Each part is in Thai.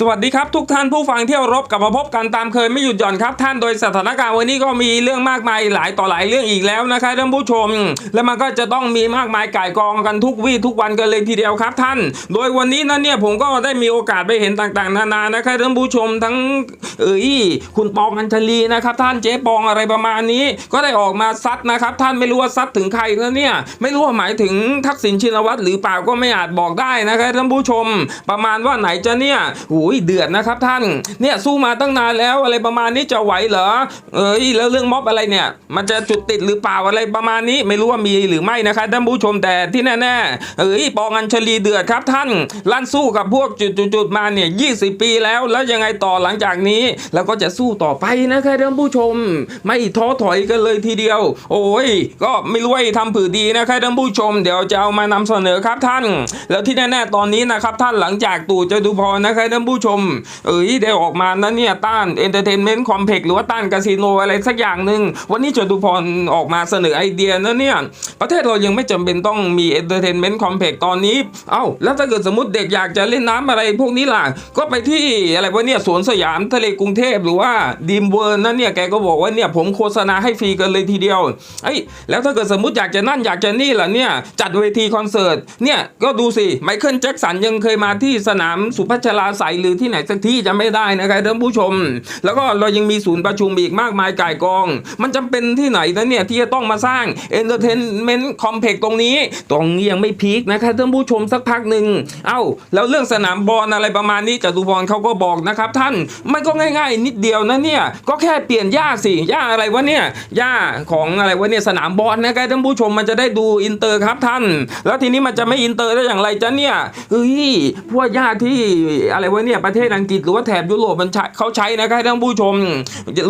สวัสดีครับทุกท่านผู้ฟังเที่เคารบกลับมาพบกันตามเคยไม่หยุดหย่อนครับท่านโดยสถานการณ์วันนี้ก็มีเรื่องมากมายหลายต่อหลายเรื่องอีกแล้วนะครับท่านผู้ชม และมันก็จะต้องมีมากมายก่ายกองกันทุกวี่ทุกวันกันเลยทีเดียวครับท่าน โดยวันนี้นั้นเนี่ยผมก็ได้มีโอกาสไปเห็นต่างๆ นานานะครับท่านผู้ชมทั้งเอ้ยคุณปองอัญชลีนะครับท่านเจ๊ปองอะไรประมาณนี้ ก็ได้ออกมาซัดนะครับท่านไม่รู้ว่าซัดถึงใครนะเนี่ยไม่รู้ว่าหมายถึงทักษิณชินวัตรหรือเปล่าก็ไม่อาจบอกได้นะครับท่านผู้ชม ประมาณว่าไหนจะเนี่ยโอ้ยเดือดนะครับท่าน เนี่ยสู้มาตั้งนานแล้วอะไรประมาณนี้จะไหวเหรอ เอ้ยแล้วเรื่องม็อบอะไรเนี่ย มันจะจุดติดหรือเปล่าอะไรประมาณนี้ไม่รู้ว่ามีหรือไม่นะครับท่านผู้ชมแต่ที่แน่ๆเอ้ยปองอัญชลีเดือดครับท่านลั่นสู้กับพวกจุดๆมาเนี่ยยีปีแล้วแล้วยังไงต่อหลังจากนี้แล้วก็จะสู้ต่อไปนะครับท่านผู้ชม ไม่ท้อถอยกันเลยทีเดียว โอ้ย ก็ไม่รู้ว่าทำผือดีนะครับท่านผู้ชม เดี๋ยวจะเอามานำเสนอครับท่าน แล้วที่แน่ๆตอนนี้นะครับท่านหลังจากตู่จตุพรนะครับท่านผูู้้ชม เอ้ยได้ออกมานั้นเนี่ยต้านเอนเตอร์เทนเมนต์คอมเพล็กหรือว่าต้านคาสิโนอะไรสักอย่างหนึ่งวันนี้จตุพรออกมาเสนอไอเดียนะเนี่ยประเทศเรายังไม่จำเป็นต้องมีเอนเตอร์เทนเมนต์คอมเพล็กตอนนี้ เอ้าแล้วถ้าเกิดสมมติเด็กอยากจะเล่นน้ำอะไรพวกนี้ล่ะ ก็ไปที่อะไรวะเนี่ยสวนสยามทะเลกรุงเทพหรือว่าดีมเวิร์นั่นเนี่ยแกก็บอกว่าเนี่ยผมโฆษณาให้ฟรีกันเลยทีเดียวไอ้แล้วถ้าเกิดสมมติอยากจะนั่นอยากจะนี่ล่ะเนี่ยจัดเวทีคอนเสิร์ตเนี่ยก็ดูสิไมเคิลแจ็คสันยังเคยมาที่สนามสุพัชราใสยหรือที่ไหนสักที่จะไม่ได้นะครับท่านผู้ชม แล้วก็เรายังมีศูนย์ประชุมอีกมากมายก่ายกอง มันจำเป็นที่ไหนนะเนี่ยที่จะต้องมาสร้างเอนเตอร์เทนเมนต์คอมเพล็กตรงนี้ตรงนี้ยังไม่พีคนะครับท่านผู้ชมสักพักหนึ่งเอ้า แล้วเรื่องสนามบอลอะไรประมาณนี้จตุพรเขาก็บอกนะครับท่านมันก็ง่าย ๆ นิดเดียวนะเนี่ยก็แค่เปลี่ยนหญ้าสิหญ้าอะไรวะเนี่ยหญ้าของอะไรวะเนี่ยสนามบอลนะครับท่านผู้ชมมันจะได้ดูอินเตอร์ครับท่าน แล้วทีนี้มันจะไม่อินเตอร์ได้อย่างไรจ๊ะเนี่ยเฮ้ยพวกหญ้าที่อะไรวะเนี่ยประเทศอังกฤษหรือว่าแถบยุโรปมันใช้เขาใช้นะครับท่านผู้ชม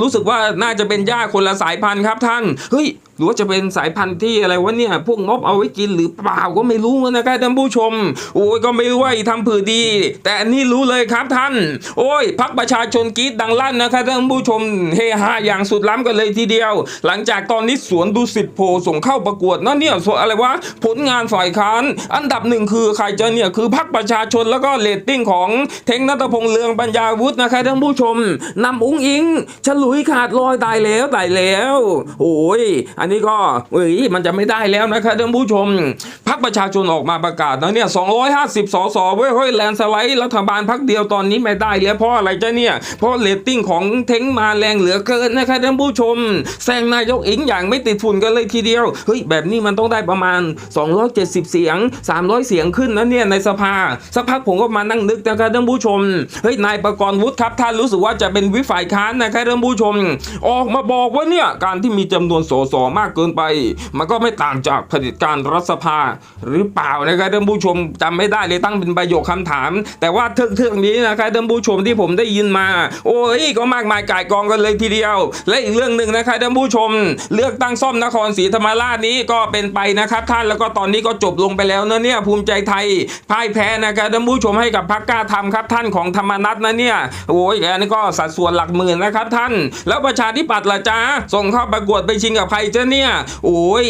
รู้สึกว่าน่าจะเป็นหญ้าคนละสายพันธุ์ครับท่านเฮ้ย หรือว่าจะเป็นสายพันธุ์ที่อะไรวะเนี่ย พวกงบเอาไว้กินหรือเปล่าก็ไม่รู้นะครับท่านผู้ชม โอ้ยก็ไม่รู้ว่าทำผือดี แต่อันนี้รู้เลยครับท่าน โอ้ยพักประชาชนกรีดดังลั่นนะครับท่านผู้ชมเฮฮาอย่างสุดล้ำกันเลยทีเดียว หลังจากตอนนี้สวนดุสิตโพส่งเข้าประกวดนั่นเนี่ยส่วนอะไรวะผลงานฝ่ายค้านอันดับหนึ่งคือใครจะเนี่ยคือพักประชาชนแล้วก็เรตติ้งของเทงนัตพงษ์เลืองปัญญาวุฒินะครับท่านผู้ชมนำอุ้งอิงฉลุยขาดลอยตายแล้วตายแล้ว โอ้ยอันนี้ก็เอ้ยมันจะไม่ได้แล้วนะครับท่านผู้ชม ประชาชนออกมาประกาศนะเนี่ย 250 สสเว้ยเฮ้ยแลนสไลด์รัฐบาลพักเดียวตอนนี้ไม่ได้แล้วเพราะอะไรจ้ะเนี่ย เพราะเรตติ้งของเท้งมาแรงเหลือเกินนะครับท่านผู้ชมแซงนายกอิงอย่างไม่ติดฝุ่นกันเลยทีเดียว เฮ้ย แบบนี้มันต้องได้ประมาณ 270 เสียง 300 เสียงขึ้นนะเนี่ยในสภา สักพักผมก็มานั่งนึกนะครับท่านผู้ชม เฮ้ยนายประกรณ์วุฒิครับท่านรู้สึกว่าจะเป็นวิฝ่ายค้านนะครับท่านผู้ชม ออกมาบอกว่าเนี่ยการที่มีจำนวนสสมากเกินไป มันก็ไม่ต่างจากเผด็จการรัฐสภาหรือเปล่านะครับท่านผู้ชมจำไม่ได้เลยตั้งเป็นประโยคคำถาม แต่ว่าเทือกๆนี้นะครับท่านผู้ชมที่ผมได้ยินมา โอ้ยก็มากมายก่ายกองกันเลยทีเดียว และอีกเรื่องหนึ่งนะครับท่านผู้ชม เลือกตั้งซ่อมนครศรีธรรมราชนี้ก็เป็นไปนะครับ ท่านแล้วก็ตอนนี้ก็จบลงไปแล้วนะเนี่ยภูมิใจไทยพ่ายแพ้นะครับท่านผู้ชมให้กับพรรคกล้าทำครับท่านของธรรมนัตนะเนี่ยโอ้ยอันนี้ก็สัดส่วนหลักหมื่นนะครับท่าน แล้วประชาธิปัตย์ล่ะจ้าส่งเข้าประกวดไปชิงกับใครเจ้าเนี่ยโอ้ย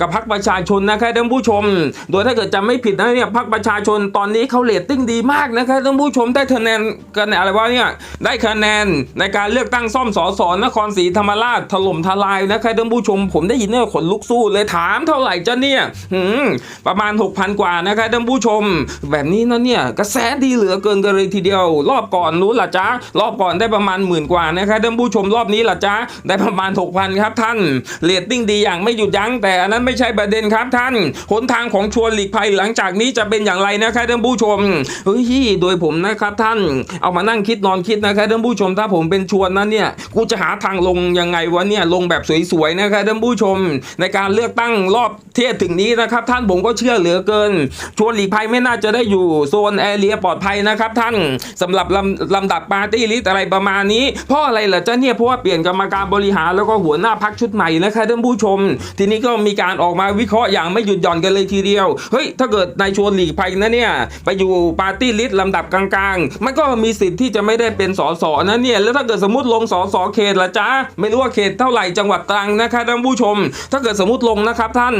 กับพรรคประชาชนนะครับท่านผู้ชมโดยถ้าเกิดจำไม่ผิดนะเนี่ยพรรคประชาชนตอนนี้เขาเรตติ้งดีมากนะครับท่านผู้ชมได้คะแนนกันอะไรวะเนี่ยได้คะแนนในการเลือกตั้งซ่อมสอสอนครศรีธรรมราชถล่มทลายนะครับท่านผู้ชม ผมได้ยินเนี่ยขนลุกสู้เลยถามเท่าไหร่จ้ะเนี่ยหืมประมาณ 6,000 กว่านะครับท่านผู้ชม แบบนี้นะเนี่ยกระแสดีเหลือเกินกันเลยทีเดียว รอบก่อนนู้นล่ะจ้ารอบก่อนได้ประมาณหมื่นกว่านะครับท่านผู้ชมรอบนี้ล่ะจ้าได้ประมาณ6,000ครับท่านเรตติ้งดีอย่างไม่หยุดยั้งแต่อันนั้นไม่ใช่ประเด็นครับท่านหนทางของชวนหลีกภัยหลังจากนี้จะเป็นอย่างไรนะครับท่านผู้ชมเฮ้ยโดยผมนะครับท่านเอามานั่งคิดนอนคิดนะครับท่านผู้ชมถ้าผมเป็นชวนนั้นเนี่ยกูจะหาทางลงยังไงวะเนี่ยลงแบบสวยๆนะครับท่านผู้ชม ในการเลือกตั้งรอบเที่ยถึงนี้นะครับ ท่านผมก็เชื่อเหลือเกิน ชวนหลีกภัยไม่น่าจะได้อยู่โซนแอเรียปลอดภัยนะครับท่านสำหรับลำลำดับปาร์ตี้ลิสอะไรประมาณนี้เพราะอะไรล่ะจ้ะเนี่ยเพราะว่าเปลี่ยนกรรมการบริหารแล้วก็หัวหน้าพักชุดใหม่นะครับท่านผู้ชม ทีนี้ก็มีการออกมาวิเคราะห์อย่างไม่หยุดหย่อนกันเลยทีเดียวเฮ้ยถ้าเกิดนายชวนหลีกภัยนะเนี่ยไปอยู่ปาร์ตี้ลิสต์ลำดับกลางๆ มันก็มีสิทธิ์ที่จะไม่ได้เป็นสสนะเนี่ยแล้วถ้าเกิดสมมติลงสสเขตละจ้าไม่รู้ว่าเขตเท่าไหร่จังหวัดตรังนะคะท่านผู้ชม ถ้าเกิดสมมติลงนะครับท่าน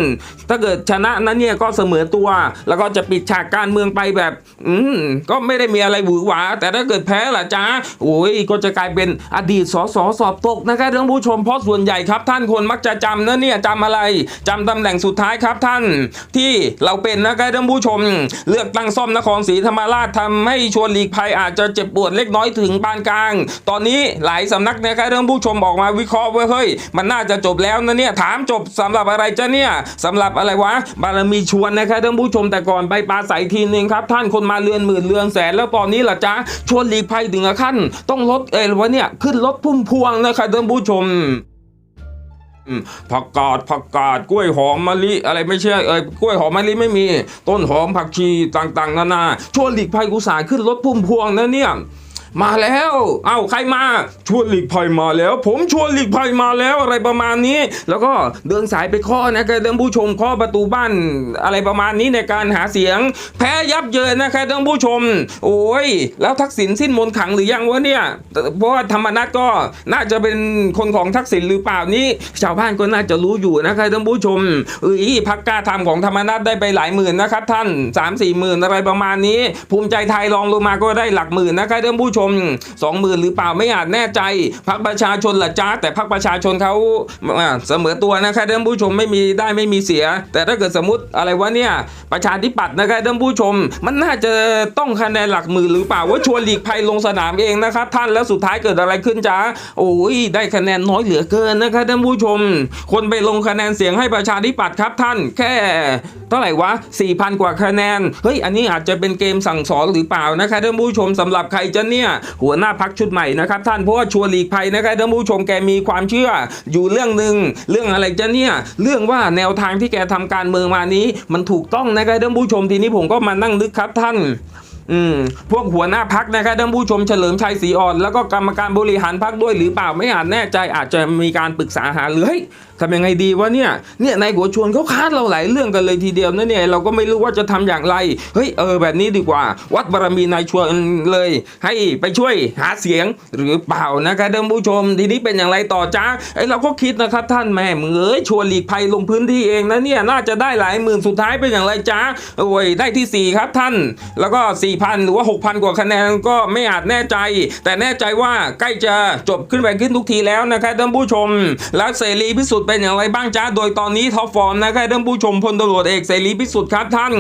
ถ้าเกิดชนะนั้นเนี่ยก็เสมอตัว แล้วก็จะปิดฉากการเมืองไปแบบ อืมก็ไม่ได้มีอะไรหวือหวา แต่ถ้าเกิดแพ้ละจ้าโอ้ยก็จะกลายเป็นอดีตสสสอบตกนะครับท่านผู้ชมเพราะส่วนใหญ่ครับท่านคนมักจะจำนะเนี่ยจำอะไรจำตำแหน่งสุดท้ายครับท่านที่เราเป็นนะครับท่านผู้ชม เลือกตั้งซ่อมนครศรีธรรมราชทำให้ชวนหลีกภัยอาจจะเจ็บปวดเล็กน้อยถึงปานกลาง ตอนนี้หลายสำนักนะครับท่านผู้ชมออกมาวิเคราะห์ว่าเฮ้ยมันน่าจะจบแล้วนะเนี่ยถามจบสำหรับอะไรจ้ะเนี่ยสำหรับอะไรวะบารมีชวนนะครับท่านผู้ชมแต่ก่อนไปปราศัยทีนึงครับท่านคนมาเรือนหมื่นเรือนแสนแล้วตอนนี้ล่ะจ๊ะชวนหลีกภัยถึงขั้น ต้องลดเอวะเนี่ยขึ้นรถพุ่มพวงนะครับท่านผู้ชม ผักกาดผักกาดกล้วยหอมมะลิอะไรไม่ใช่เอ้ยกล้วยหอมมะลิไม่มี ต้นหอมผักชีต่างๆ นานาชวนหลีกภัยกุศลขึ้นรถพุ่มพวงนะเนี่ย มาแล้ว เอ้าใครมาชวนหลีกภัยมาแล้ว ผมชวนหลีกภัยมาแล้วอะไรประมาณนี้ แล้วก็เดินสายไปเคาะนะครับท่านผู้ชมเคาะประตูบ้านอะไรประมาณนี้ในการหาเสียง แพ้ยับเยินนะครับท่านผู้ชม โอ้ย แล้วทักษิณสิ้นมนขังหรือยังวะเนี่ยเพราะว่าธรรมนัตก็น่าจะเป็นคนของทักษิณหรือเปล่านี่ชาวบ้านก็น่าจะรู้อยู่นะครับท่านผู้ชมเอ้ยพักกล้าทำของธรรมนัตได้ไปหลายหมื่นนะครับ ท่าน3ามสี่หมื่นอะไรประมาณนี้ ภูมิใจไทยลองลงมาก็ได้หลักหมื่นนะครับท่านผู้ชมสองหมื่นหรือเปล่าไม่อาจแน่ใจพักประชาชนละจ้าแต่พักประชาชนเขาเสมอตัวนะครับท่านผู้ชมไม่มีได้ไม่มีเสีย แต่ถ้าเกิดสมมติอะไรวะเนี่ยประชาธิปัตย์นะครับท่านผู้ชม มันน่าจะต้องคะแนนหลักหมื่นหรือเปล่าว่าชวนหลีกภัยลงสนามเองนะครับท่านแล้วสุดท้ายเกิดอะไรขึ้นจ้าโอ้ยได้คะแนนน้อยเหลือเกินนะครับท่านผู้ชม คนไปลงคะแนนเสียงให้ประชาธิปัตย์ครับท่านแค่เท่าไหร่วะ4,000 กว่าคะแนนเฮ้ยอันนี้อาจจะเป็นเกมสั่งสอนหรือเปล่านะครับท่านผู้ชมสำหรับใครจะเนี่ยหัวหน้าพักชุดใหม่นะครับท่านเพราะว่าชัวหลีกภัยนะครับท่านผู้ชมแกมีความเชื่ออยู่เรื่องหนึ่งเรื่องอะไรจะเนี่ยเรื่องว่าแนวทางที่แกทำการเมืองมานี้ มันถูกต้องนะครับท่านผู้ชมทีนี้ผมก็มานั่งนึกครับท่านอืมพวกหัวหน้าพักนะครับท่านผู้ชมเฉลิมชัยศรีอ่อน แล้วก็กรรมการบริหารพักด้วยหรือเปล่าไม่อาจแน่ใจอาจจะมีการปรึกษาหารือ ทำยังไงดีวะเนี่ยเนี่ยนายหัวชวนเขาคาดเราหลายเรื่องกันเลยทีเดียวนะเนี่ยเราก็ไม่รู้ว่าจะทำอย่างไรเฮ้ยเออแบบนี้ดีกว่า วัดบารมีนายชวนเลย ให้ไปช่วยหาเสียงหรือเปล่านะครับท่านผู้ชมทีนี้เป็นอย่างไรต่อจ้าไอ้เราก็คิดนะครับท่านแม่มึงเอ้ยชวนหลีกภัยลงพื้นที่เองนะเนี่ยน่าจะได้หลายหมื่นสุดท้ายเป็นอย่างไรจ้าโอ้ยได้ที่สี่ครับท่าน แล้วก็ 4,000 หรือว่า 6,000 กว่าคะแนนก็ไม่อาจแน่ใจ แต่แน่ใจว่าใกล้จะจบขึ้นไปขึ้นทุกทีแล้วนะครับท่านผู้ชม แล้วเสรีพิสุทธิ์เป็นอย่างไรบ้างจ้าโดยตอนนี้ท็อปฟอร์มนะครับท่านผู้ชมพลตำรวจเอกเสรีพิสุทธิ์ครับท่าน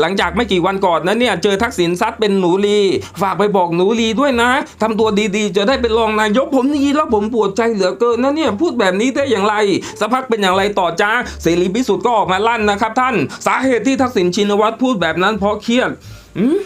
หลังจากไม่กี่วันก่อนนั้นเนี่ยเจอทักษิณซัดเป็นหนูลีฝากไปบอกหนูลีด้วยนะทำตัวดีๆ จะได้เป็นรองนายกผมนี่แล้วผมปวดใจเหลือเกินนะเนี่ยพูดแบบนี้ได้อย่างไรสักพักเป็นอย่างไรต่อจ้าเสรีพิสุทธิ์ก็ออกมาลั่นนะครับท่าน สาเหตุที่ทักษิณชินวัตรพูดแบบนั้นเพราะเครียดอืม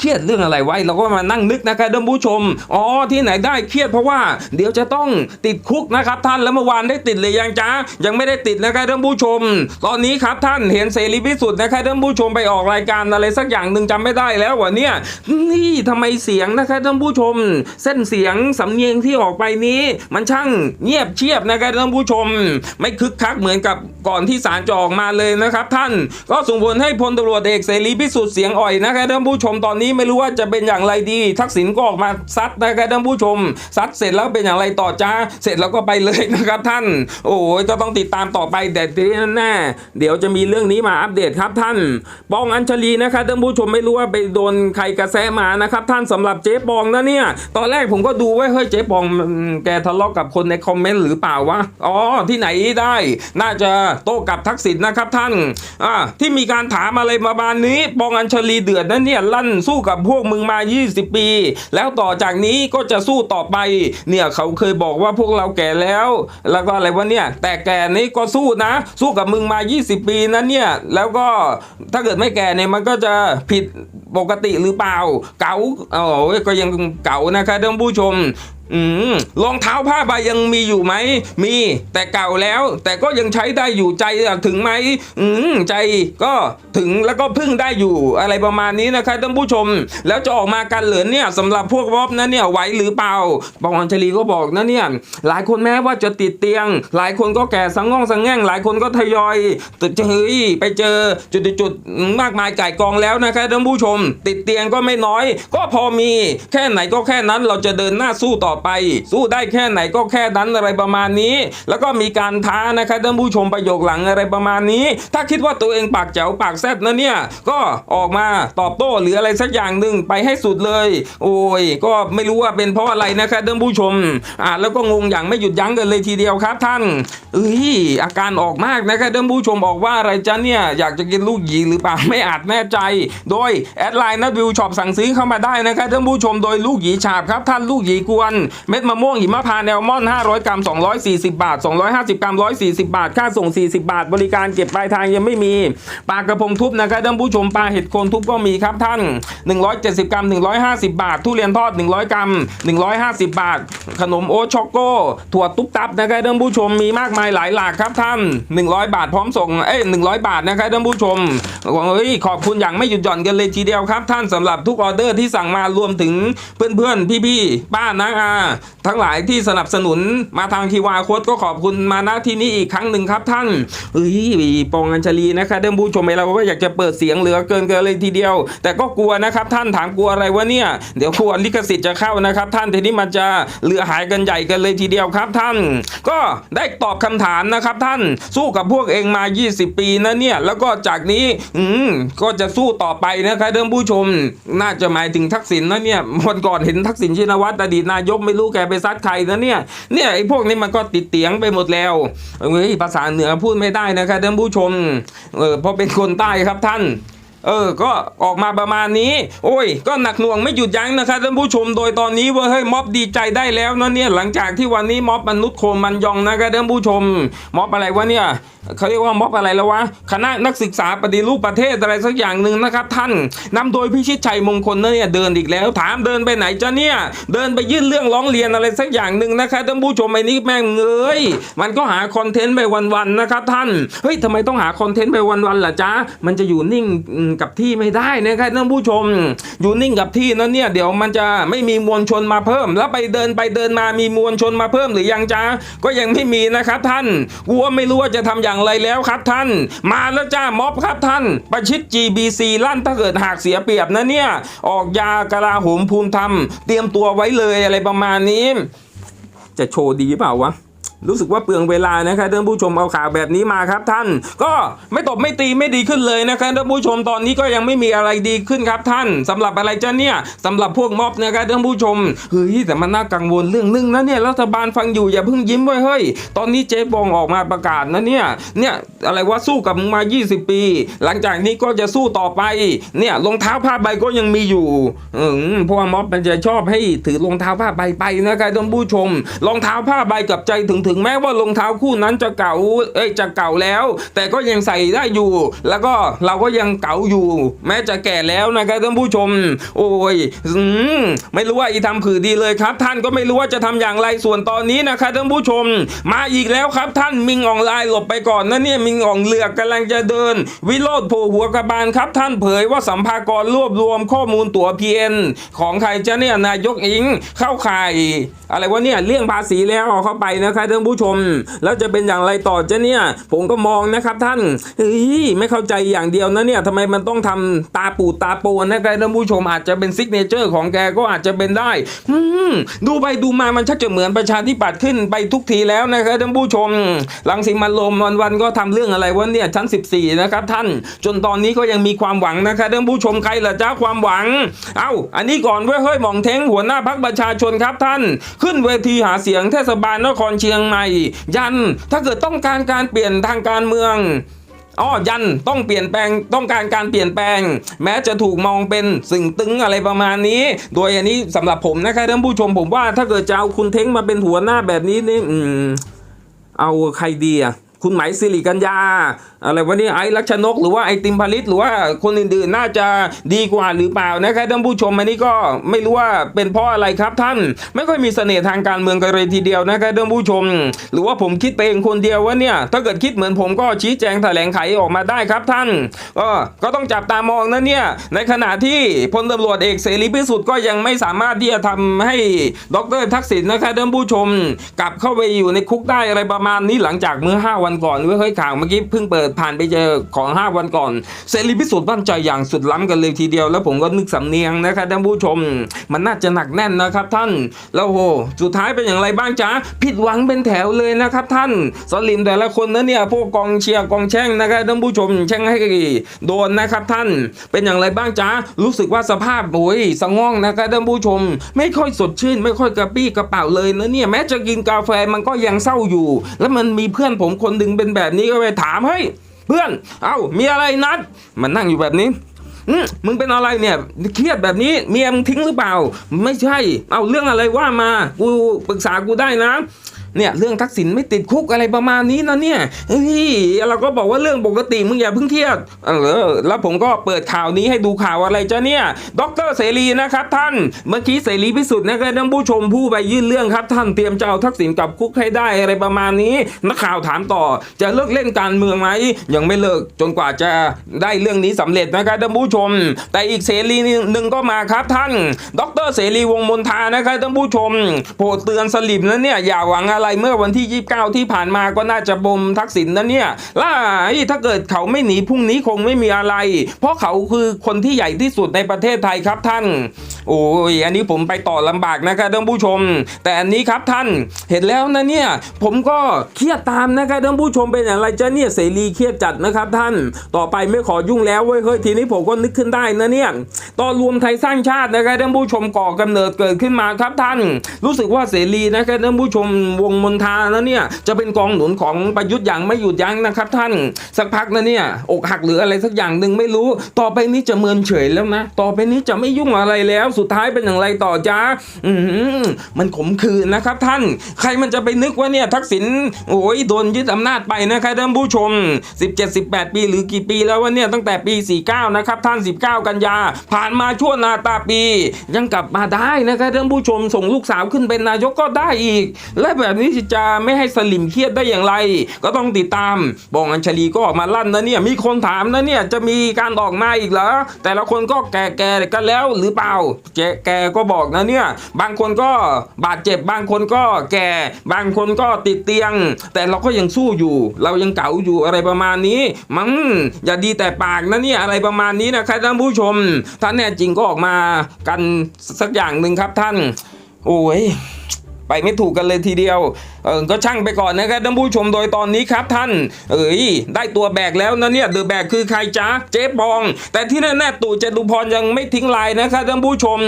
เครียดเรื่องอะไรไว้ เราก็มานั่งนึกนะครับท่านผู้ชม อ๋อที่ไหนได้เครียดเพราะว่า เดี๋ยวจะต้องติดคุกนะครับท่านแล้วเมื่อวานได้ติดเลยยังจ้ายังไม่ได้ติดนะครับท่านผู้ชม ตอนนี้ครับท่านเห็นเสรีพิสุทธิ์นะครับท่านผู้ชมไปออกรายการอะไรสักอย่างหนึ่งจำไม่ได้แล้ววะเนี่ยนี่ทำไมเสียงนะครับท่านผู้ชม เส้นเสียงสำเนียงที่ออกไปนี้ มันช่างเงียบเชียบนะครับท่านผู้ชม ไม่คึกคักเหมือนกับก่อนที่ศาลจะออกมาเลยนะครับ ท่านก็ส่งผลให้พลตำรวจเอกเสรีพิสุทธิ์เสียงอ่อยนะครับท่านผู้ชมตอนนี้ไม่รู้ว่าจะเป็นอย่างไรดี ทักษิณก็ออกมาซัดนะครับท่านผู้ชมซัดเสร็จแล้วเป็นอย่างไรต่อจ้า เสร็จแล้วก็ไปเลยนะครับท่าน โอ้ยก็ต้องติดตามต่อไปแต่ที่แน่เดี๋ยวจะมีเรื่องนี้มาอัปเดตครับท่าน ปองอัญชลีนะครับท่านผู้ชมไม่รู้ว่าไปโดนใครกระแสมานะครับท่านสำหรับเจ๊ปองนะเนี่ย ตอนแรกผมก็ดูว่าเฮ้ยเจ๊ปองแกทะเลาะกับคนในคอมเมนต์หรือเปล่าวะอ๋อที่ไหนได้ น่าจะโต้กลับทักษิณนะครับท่านอ่าที่มีการถามอะไรประมาณนี้ปองอัญชลีเดือดนะเนี่ยลั่นสู้กับพวกมึงมา 20 ปี แล้วต่อจากนี้ก็จะสู้ต่อไป เนี่ยเขาเคยบอกว่าพวกเราแก่แล้ว แล้วก็อะไรวะเนี่ย แต่แก่นี้ก็สู้นะ สู้กับมึงมา 20 ปีนะเนี่ย แล้วก็ถ้าเกิดไม่แก่เนี่ยมันก็จะผิดปกติหรือเปล่า เก๋าโอ้ก็ยังเก๋านะครับท่านผู้ชม อืมรองเท้าผ้าใบยังมีอยู่ไหม มีแต่เก่าแล้ว แต่ก็ยังใช้ได้อยู่ใจถึงไหมอืมใจก็ถึงแล้วก็พึ่งได้อยู่อะไรประมาณนี้นะครับท่านผู้ชม แล้วจะออกมากันเหลือเนี่ยสำหรับพวกวอบนะเนี่ยไหวหรือเปล่าบองอัญชลีก็บอกนะเนี่ยหลายคนแม้ว่าจะติดเตียง หลายคนก็แก่สังง่องสังแง่ง หลายคนก็ทยอยจะเฮ้ยไปเจอจุดๆมากมายไก่กองแล้วนะครับท่านผู้ชม ติดเตียงก็ไม่น้อย ก็พอมี แค่ไหนก็แค่นั้นเราจะเดินหน้าสู้ต่อไป สู้ได้แค่ไหนก็แค่นั้นอะไรประมาณนี้ แล้วก็มีการท้านะครับท่านผู้ชมประโยคหลังอะไรประมาณนี้ ถ้าคิดว่าตัวเองปากแจ๋วปากแซดนะเนี่ยก็ออกมาตอบโต้หรืออะไรสักอย่างหนึ่งไปให้สุดเลย โอ้ย ก็ไม่รู้ว่าเป็นเพราะอะไรนะครับท่านผู้ชมอ่านแล้วก็งงอย่างไม่หยุดยั้งกันเลยทีเดียวครับท่านเอ้ยอาการออกมากนะครับท่านผู้ชมออกว่าอะไรจ๊ะเนี่ยอยากจะกินลูกหยีหรือเปล่าไม่อาจแน่ใจ โดยแอดไลน์นัดวิวช็อปสั่งซื้อเข้ามาได้นะครับท่านผู้ชมโดยลูกหยีฉาบครับท่านลูกหยีกวนเม็ดมะม่วงหิมพานต์แอลมอนด์500 กรัม 240 บาท 250 กรัม 140 บาท ค่าส่ง 40 บาท บริการเก็บปลายทางยังไม่มี ปลากระพงทุบนะครับท่านผู้ชมปลาเห็ดโคนทุบก็มีครับท่าน 170 กรัม 150 บาท ทุเรียนทอด 100 กรัม 150 บาท ขนมโอช็อกโก้ ถั่วตุ๊บตับนะครับท่านผู้ชมมีมากมายหลายหลากครับท่าน 100 บาทพร้อมส่ง เอ้ย100 บาทนะครับท่านผู้ชมเฮ้ยขอบคุณอย่างไม่หยุดหย่อนกันเลยทีเดียวครับ ท่านสำหรับทุกออเดอร์ที่สั่งมารวมถึงเพื่อนๆพี่ๆป้าน้าอาทั้งหลายที่สนับสนุนมาทางทีวาโค้ดก็ขอบคุณมาณที่นี้อีกครั้งหนึ่งครับท่านเอ้ยปองอัญชลีนะครับท่านผู้ชมเราก็อยากจะเปิดเสียงเหลือเกินเกินเลยทีเดียว แต่ก็กลัวนะครับท่านถามกลัวอะไรวะเนี่ย เดี๋ยวกลัวลิขสิทธิ์จะเข้านะครับ ท่านทีนี้มันจะเหลือหายกันใหญ่กันเลยทีเดียวครับท่าน ก็ได้ตอบคำถามนะครับท่านสู้กับพวกเองมา 20 ปีนะเนี่ย แล้วก็จากนี้อืมก็จะสู้ต่อไปนะครับท่านผู้ชม น่าจะหมายถึงทักษิณนะเนี่ยวันก่อนเห็นทักษิณชินวัตรอดีตนายกไม่รู้แกไปซัดใครนะเนี่ยเนี่ยไอ้พวกนี้มันก็ติดเตียงไปหมดแล้วเฮ้ยภาษาเหนือพูดไม่ได้นะครับท่านผู้ชมเออเพราะเป็นคนใต้ครับท่าน เออ ก็ออกมาประมาณนี้ โอ้ย ก็หนักหน่วงไม่หยุดยั้งนะครับท่านผู้ชม โดยตอนนี้ว่าเฮ้ยม็อบดีใจได้แล้วนะเนี่ยหลังจากที่วันนี้ม็อบมนุษย์โคมมันยองนะครับท่านผู้ชม ม็อบอะไรวะเนี่ยเขาเรียกว่าม็อบอะไรแล้ววะ คณะนักศึกษาปฏิรูปประเทศอะไรสักอย่างหนึ่งนะครับท่านนำโดยพิชิตชัยมงคลเนี่ยเดินอีกแล้ว ถามเดินไปไหนจ้ะเนี่ย เดินไปยื่นเรื่องร้องเรียนอะไรสักอย่างหนึ่งนะครับท่านผู้ชมไอ้นี่แม่งเอ้ยมันก็หาคอนเทนต์ไปวันๆนะครับท่าน เฮ้ยทำไมต้องหาคอนเทนต์ไปวันๆล่ะจ๊ะมันจะอยู่นิ่งกับที่ไม่ได้นะครับท่านผู้ชม อยู่นิ่งกับที่นั้นเนี่ยเดี๋ยวมันจะไม่มีมวลชนมาเพิ่ม แล้วไปเดินไปเดินมามีมวลชนมาเพิ่มหรือยังจ๊ะก็ยังไม่มีนะครับท่านกูว่าไม่รู้ว่าจะทำอย่างไรแล้วครับท่าน มาแล้วจ้าม็อบครับท่าน ประชิด GBC ลั่นถ้าเกิดหากเสียเปรียบนะเนี่ยออกยากลาโหมภูมิธรรม เตรียมตัวไว้เลยอะไรประมาณนี้ จะโชว์ดีเปล่าวะ รู้สึกว่าเปลืองเวลานะครับท่านผู้ชมเอาข่าวแบบนี้มาครับท่าน ก็ไม่ตบไม่ตีไม่ดีขึ้นเลยนะครับท่านผู้ชมตอนนี้ก็ยังไม่มีอะไรดีขึ้นครับท่านสำหรับอะไรจ้ะเนี่ยสำหรับพวกม็อบนะครับท่านผู้ชมเฮ้ยแต่มันน่ากังวลเรื่องนึงนะเนี่ยรัฐบาลฟังอยู่อย่าเพิ่งยิ้มไว้เฮ้ยตอนนี้เจ๊บองออกมาประกาศนะเนี่ยเนี่ยอะไรว่าสู้กับมึงมา 20 ปี หลังจากนี้ก็จะสู้ต่อไปเนี่ยรองเท้าผ้าใบก็ยังมีอยู่อืมเพราะว่าม็อบมันจะชอบให้ถือรองเท้าผ้าใบไปนะครับท่านผู้ชมรองเท้าผ้าใบกับใจถึงถึงแม้ว่ารองเท้าคู่นั้นจะเก่าเอ้ยจะเก่าแล้ว แต่ก็ยังใส่ได้อยู่ แล้วก็เราก็ยังเก่าอยู่ แม้จะแก่แล้วนะครับท่านผู้ชม โอ้ยอมไม่รู้ว่าอีทำผือดีเลยครับ ท่านก็ไม่รู้ว่าจะทำอย่างไรส่วนตอนนี้นะครับท่านผู้ชม มาอีกแล้วครับท่านมิงออนไลน์หลบไปก่อนนะเนี่ยมิงอ่องเลือกกำลังจะเดิน วิโรธโผหัวกระบาลครับ ท่านเผยว่าสัมภากรรวบรวมข้อมูลตั๋ว PN ของใครจะเนี่ยนายกอิงเข้าข่ายอะไรวะเนี่ยเลี่ยงภาษีแล้วเอาเข้าไปนะครับท่านานผู้ชม แล้วจะเป็นอย่างไรต่อจะเนี่ยผมก็มองนะครับท่านเฮ้ยไม่เข้าใจอย่างเดียวนะเนี่ยทำไมมันต้องทำตาปูตาโปนนะครับท่านผู้ชมอาจจะเป็นซิกเนเจอร์ของแกก็อาจจะเป็นได้ดูไปดูมามันชักจะเหมือนประชาธิปัตย์ขึ้นไปทุกทีแล้วนะครับท่านผู้ชมลังสิมันต์โรมวันก็ทำเรื่องอะไรวะเนี่ยชั้น 14 นะครับท่าน จนตอนนี้ก็ยังมีความหวังนะครับท่านผู้ชมใครล่ะจ้าความหวัง เอ้าอันนี้ก่อนเว้ยเฮ้ยหมองเท้งหัวหน้าพักประชาชนครับท่าน ขึ้นเวทีหาเสียงเทศบาลนครเชียงใหม่ ยันถ้าเกิดต้องการการเปลี่ยนทางการเมืองอ๋อยันต้องเปลี่ยนแปลงต้องการการเปลี่ยนแปลง แม้จะถูกมองเป็นสิ่งตึงอะไรประมาณนี้ โดยอันนี้สำหรับผมนะครับท่านผู้ชมผมว่าถ้าเกิดจะเอาคุณเท้งมาเป็นหัวหน้าแบบนี้นี่อืมเอาใครดีอะ คุณไหมสิริกัญญาอะไรวะเนี่ยไอ้ลักษณกหรือว่าไอ้ติมผลิตหรือว่าคนอื่นๆน่าจะดีกว่าหรือเปล่านะครับท่านผู้ชมอันนี้ก็ไม่รู้ว่าเป็นเพราะอะไรครับท่าน ไม่ค่อยมีเสน่ห์ทางการเมืองกันเลยทีเดียวนะครับท่านผู้ชม หรือว่าผมคิดไปเองคนเดียวว่าเนี่ยถ้าเกิดคิดเหมือนผมก็ชี้แจงแถลงไขออกมาได้ครับท่านก็ก็ต้องจับตามองนะเนี่ยในขณะที่พลตำรวจเอกเสรีพิสุทธิ์ก็ยังไม่สามารถที่จะทำให้ดรทักษิณนะครับท่านผู้ชม กลับเข้าไปอยู่ในคุกได้อะไรประมาณนี้หลังจากเมื่อ5วันันก่อนเว้ยเฮ้ยข่าวเมื่อกี้เพิ่งเปิดผ่านไปเจอของ 5 วันก่อนเสรีพิสุทธิ์มั่นใจอย่างสุดล้ำกันเลยทีเดียว แล้วผมก็นึกสำเนียงนะครับท่านผู้ชม มันน่าจะหนักแน่นนะครับท่าน แล้วโหสุดท้ายเป็นอย่างไรบ้างจ๊ะผิดหวังเป็นแถวเลยนะครับท่านสลิมแต่ละคนนะเนี่ยพวกกองเชียร์กองแช่งนะครับท่านผู้ชมแช่งให้โดนนะครับท่าน เป็นอย่างไรบ้างจ๊ะรู้สึกว่าสภาพโอ้ยสง่องนะครับท่านผู้ชม ไม่ค่อยสดชื่น ไม่ค่อยกระปี้กระเป๋าเลยนะเนี่ยแม้จะกินกาแฟมันก็ยังเศร้าอยู่ แล้วมันมีเพื่อนผมคนดึงเป็นแบบนี้ก็ไปถามเฮ้ยเพื่อน เอ้ามีอะไรนัด มันนั่งอยู่แบบนี้มึงเป็นอะไรเนี่ยเครียดแบบนี้เมียมึงทิ้งหรือเปล่า ไม่ใช่ เอาเรื่องอะไรว่ามา กูปรึกษากูได้นะ เนี่ยเรื่องทักษิณไม่ติดคุกอะไรประมาณนี้นะเนี่ยเฮ้ยเราก็บอกว่าเรื่องปกติมึงอย่าเพิ่งเครียดเออแล้วผมก็เปิดข่าวนี้ให้ดูข่าวอะไรจ้ะเนี่ยดรเสรีนะครับท่านเมื่อกี้เสรีพิสุทธิ์นะครับท่านผู้ชมผู้ไปยื่นเรื่องครับ ท่านเตรียมจะเอาทักษิณกลับคุกให้ได้อะไรประมาณนี้นักข่าวถามต่อ จะเลิกเล่นการเมืองไหมยังไม่เลิกจนกว่าจะได้เรื่องนี้สำเร็จนะครับท่านผู้ชม แต่อีกเสรีหนึ่งก็มาครับท่าน ดรเสรีวงมนทานะครับท่านผู้ชมโปรดเตือนสลิมนะเนี่ยอย่าหวังอะไรไรเมื่อวันที่ 29 ที่ผ่านมาก็น่าจะบมทักษิณนะเนี่ยล่าถ้าเกิดเขาไม่หนีพรุ่งนี้คงไม่มีอะไร เพราะเขาคือคนที่ใหญ่ที่สุดในประเทศไทยครับท่าน โอ้ยอันนี้ผมไปต่อลำบากนะครับท่านผู้ชม แต่อันนี้ครับท่านเห็นแล้วนะเนี่ยผมก็เครียดตามนะครับท่านผู้ชมเป็นอย่างไรจะเนี่ยเสรีเครียดจัดนะครับท่านต่อไปไม่ขอยุ่งแล้วเว้ยเฮ้ยทีนี้ผมก็นึกขึ้นได้นะเนี่ยตอนรวมไทยสร้างชาตินะครับท่านผู้ชมก่อกำเนิดเกิดขึ้นมาครับท่าน รู้สึกว่าเสรีนะครับท่านผู้ชมวงงมนทานะเนี่ยจะเป็นกองหนุนของประยุทธ์อย่างไม่หยุดยั้งนะครับ ท่านสักพักนะเนี่ยอกหักหรืออะไรสักอย่างหนึ่งไม่รู้ ต่อไปนี้จะเมินเฉยแล้วนะ ต่อไปนี้จะไม่ยุ่งอะไรแล้ว สุดท้ายเป็นอย่างไรต่อจ้าอืมมันขมขื่นนะครับ ท่าน ใครมันจะไปนึกว่าเนี่ยทักษิณโอ้ยโดนยึดอำนาจไปนะครับท่านผู้ชม 17-18 ปีหรือกี่ปีแล้ววะเนี่ยตั้งแต่ปี 49 นะครับท่าน 19 กันยา ผ่านมาชั่วนาตาปี ยังกลับมาได้นะครับท่านผู้ชมส่งลูกสาวขึ้นเป็นนายกก็ได้อีก และแบบนี้จะไม่ให้สลิมเครียดได้อย่างไร ก็ต้องติดตามบองอัญชลีก็ออกมาลั่นนะเนี่ยมีคนถามนะเนี่ยจะมีการออกมาอีกเหรอแต่ละคนก็แก่ๆกันแล้วหรือเปล่าแกแกก็บอกนะเนี่ยบางคนก็บาดเจ็บบางคนก็แก่บางคนก็ติดเตียง แต่เราก็ยังสู้อยู่ เรายังเก๋าอยู่อะไรประมาณนี้มั้งอย่าดีแต่ปากนะเนี่ยอะไรประมาณนี้นะครับท่านผู้ชมถ้าแน่จริงก็ออกมากันสักอย่างหนึ่งครับท่าน โอ้ย ไปไม่ถูกกันเลยทีเดียวเออก็ช่างไปก่อนนะครับท่านผู้ชมโดยตอนนี้ครับท่าน เอ้ยได้ตัวแบกแล้วนะเนี่ยเดอะแบกคือใครจ๊ะเจ๊ปอง แต่ที่แน่ๆตู่จตุพรยังไม่ทิ้งลายนะครับท่านผู้ชม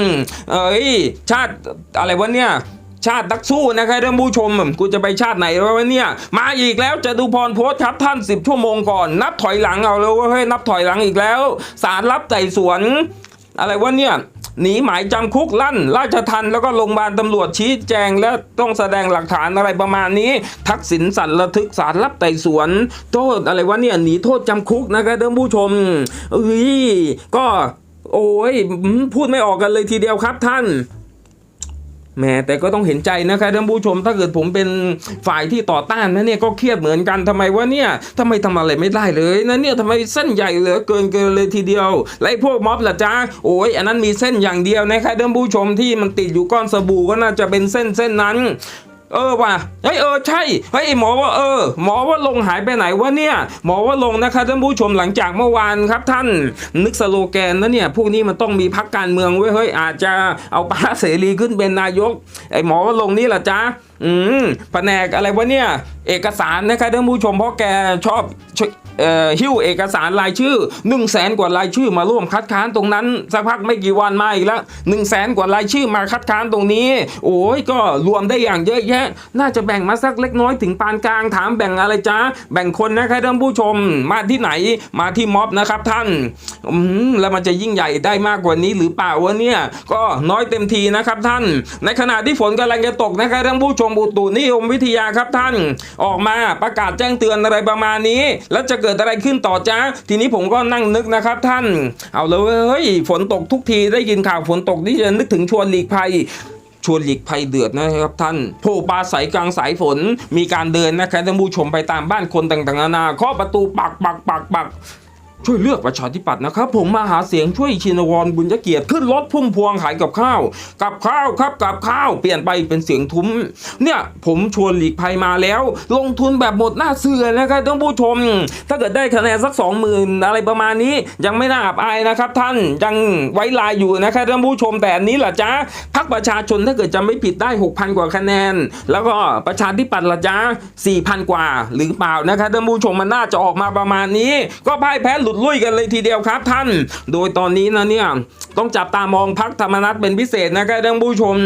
เอ้ยชาติอะไรวะเนี่ยชาตินักสู้นะครับท่านผู้ชมกูจะไปชาติไหนวะเนี่ย มาอีกแล้วจตุพรโพสครับท่าน 10 ชั่วโมงก่อน นับถอยหลังเอาแล้วเว่าเฮ้ยนับถอยหลังอีกแล้ว สารรับไต่สวน อะไรวะเนี่ยหนีหมายจำคุกลั่น ราชทันแล้วก็โรงพยาบาลตำรวจชี้แจง และต้องแสดงหลักฐานอะไรประมาณนี้ ทักษิณสัตว์ระทึกสารรับไต่สวนโทษอะไรวะเนี่ยหนีโทษจำคุกนะครับท่านผู้ชมเอ้ยก็โอ้ยพูดไม่ออกกันเลยทีเดียวครับท่าน แม่แต่ก็ต้องเห็นใจนะครับท่านผู้ชมถ้าเกิดผมเป็นฝ่ายที่ต่อต้านนะเนี่ยก็เครียดเหมือนกันทำไมวะเนี่ยทำไมทำอะไรไม่ได้เลยนะเนี่ยทำไมเส้นใหญ่เหลือเกินเกินเลยทีเดียวไล่พวกม็อบล่ะจ้าโอ้ยอันนั้นมีเส้นอย่างเดียวนะครับท่านผู้ชมที่มันติดอยู่ก้อนสบู่ก็น่าจะเป็นเส้นเส้นนั้น เออว่ะเฮ้ยเออใช่เฮ้ยหมอว่าเออ หมอว่าลงหายไปไหนวะเนี่ย หมอว่าลงนะคะท่านผู้ชมหลังจากเมื่อวานครับท่านนึกสโลแกนนะเนี่ยพวกนี้มันต้องมีพักการเมืองไว้ยเฮ้ยอาจจะเอาป้าเสรีขึ้นเป็นนายกไอหมอว่าลงนี่แหละจ้าอืมแผนกอะไรวะเนี่ย เอกสารนะคะท่านผู้ชมเพราะแกชอบช หิ้วเอกสารรายชื่อ1นึ่งแสนกว่ารายชื่อมาร่วมคัดค้านตรงนั้น สักพักไม่กี่วันมาอีกแล้ว1นึ่งแสนกว่ารายชื่อมาคัดค้านตรงนี้ โอ้ยก็รวมได้อย่างเยอะแยะ น่าจะแบ่งมาสักเล็กน้อยถึงปานกลางถามแบ่งอะไรจ้าแบ่งคนนะครับท่านผู้ชมมาที่ไหนมาที่ม็อบนะครับท่านแล้วมันจะยิ่งใหญ่ได้มากกว่านี้หรือเปล่าวะเนี่ยก็น้อยเต็มทีนะครับท่าน ในขณะที่ฝนกำลังจะตกนะครับท่านผู้ชมมอุตุนิยมวิทยาครับท่าน ออกมาประกาศแจ้งเตือนอะไรประมาณนี้ แล้วจะเกิดอะไรขึ้นต่อจ้าทีนี้ผมก็นั่งนึกนะครับท่าน เอาเลยเฮ้ยฝนตกทุกทีได้ยินข่าวฝนตกนี่จะนึกถึงชวนหลีกภัยชวนหลีกภัยเดือดนะครับท่านโผปลาใสกลางสายฝน มีการเดินนะครับท่านผู้ชมไปตามบ้านคนต่างๆนานาเคาะประตูปักปักปักปัก ช่วยเลือกประชาธิปัตย์นะครับ ผมมาหาเสียงช่วยชินวรบุญยเกียรติขึ้นรถพุ่มพวงขายกับข้าว กับข้าวครับกับข้าว เปลี่ยนไปเป็นเสียงทุ้ม เนี่ยผมชวนหลีกภัยมาแล้ว ลงทุนแบบหมดหน้าเสือนะครับท่านผู้ชม ถ้าเกิดได้คะแนนสักสองหมื่นอะไรประมาณนี้ ยังไม่น่าอับอายนะครับ ท่านยังไว้ลายอยู่นะครับท่านผู้ชมแต่นี้ล่ะจ้าพักประชาชนถ้าเกิดจำไม่ผิดได้ 6,000 กว่าคะแนน แล้วก็ประชาธิปัตย์ล่ะจ้า4,000 กว่าหรือเปล่านะครับท่านผู้ชมมันน่าจะออกมาประมาณนี้ ก็พ่ายแพ้หลุดลุ่ยกันเลยทีเดียวครับท่าน โดยตอนนี้นะเนี่ย ต้องจับตามองพักธรรมนัตเป็นพิเศษนะครับท่านผู้ชม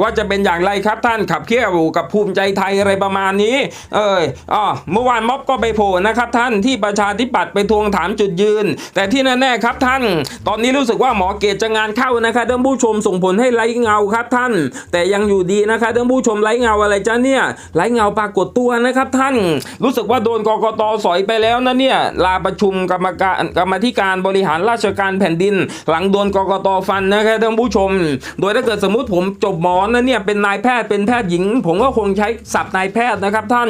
ว่าจะเป็นอย่างไรครับท่านขับเคี่ยวกับภูมิใจไทยอะไรประมาณนี้ เอออ๋อเมื่อวานม็อบก็ไปโผล่นะครับท่านที่ประชาธิปัตย์ไปทวงถามจุดยืน แต่ที่แน่ๆครับท่าน ตอนนี้รู้สึกว่าหมอเกตจะงานเข้านะครับท่านผู้ชมส่งผลให้ไร้เงาครับท่าน แต่ยังอยู่ดีนะครับท่านผู้ชมไร้เงาอะไรจ้าเนี่ยไร้เงาปรากฏตัวนะครับท่าน รู้สึกว่าโดนกกตสอยไปแล้วนะเนี่ยลาประชุมกรรมการกรรมธิการบริหารราชการแผ่นดิน หลังโดนกกตฟันนะครับท่านผู้ชม โดยถ้าเกิดสมมุติผมจบหมอนะเนี่ยเป็นนายแพทย์เป็นแพทย์หญิง ผมก็คงใช้ศัพท์นายแพทย์นะครับท่าน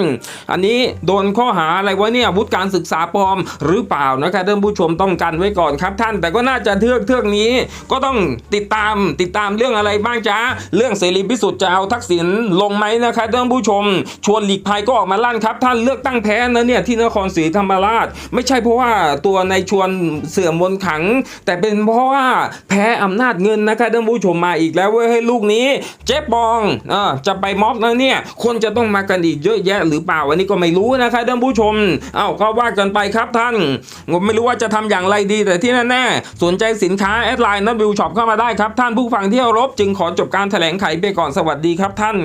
อันนี้โดนข้อหาอะไรวะเนี่ยวุฒิการศึกษาปลอมหรือเปล่านะครับท่านผู้ชมต้องกันไว้ก่อนครับท่าน แต่ก็น่าจะเทือกเทือกนี้ ก็ต้องติดตามติดตามเรื่องอะไรบ้างจ้าเรื่องเสรีพิสุทธิ์จะเอาทักษิณลงไหมนะครับท่านผู้ชม ชวนหลีกภัยก็ออกมาลั่นครับท่านเลือกตั้งแพ้นะเนี่ยที่นครศรีธรรมราช ไม่ใช่เพราะว่าตัวในายชวนเสื่อมมนขัง แต่เป็นเพราะว่าแพอำนาจเงินนะครับท่านผู้ชมมาอีกแล้วเว้ยให้ลูกนี้ เจ๊ปองเออจะไปม็อบนะเนี่ยคนจะต้องมากันอีกเยอะแยะหรือเปล่าอันนี้ก็ไม่รู้นะครับท่านผู้ชมเอ้าก็ว่ากันไปครับท่านผมไม่รู้ว่าจะทำอย่างไรดีแต่ที่แน่ๆสนใจสินค้าแอดไลน์นัทวิวช็อปเข้ามาได้ครับท่านผู้ฟังที่เคารพจึงขอจบการแถลงไขไปก่อนสวัสดีครับท่าน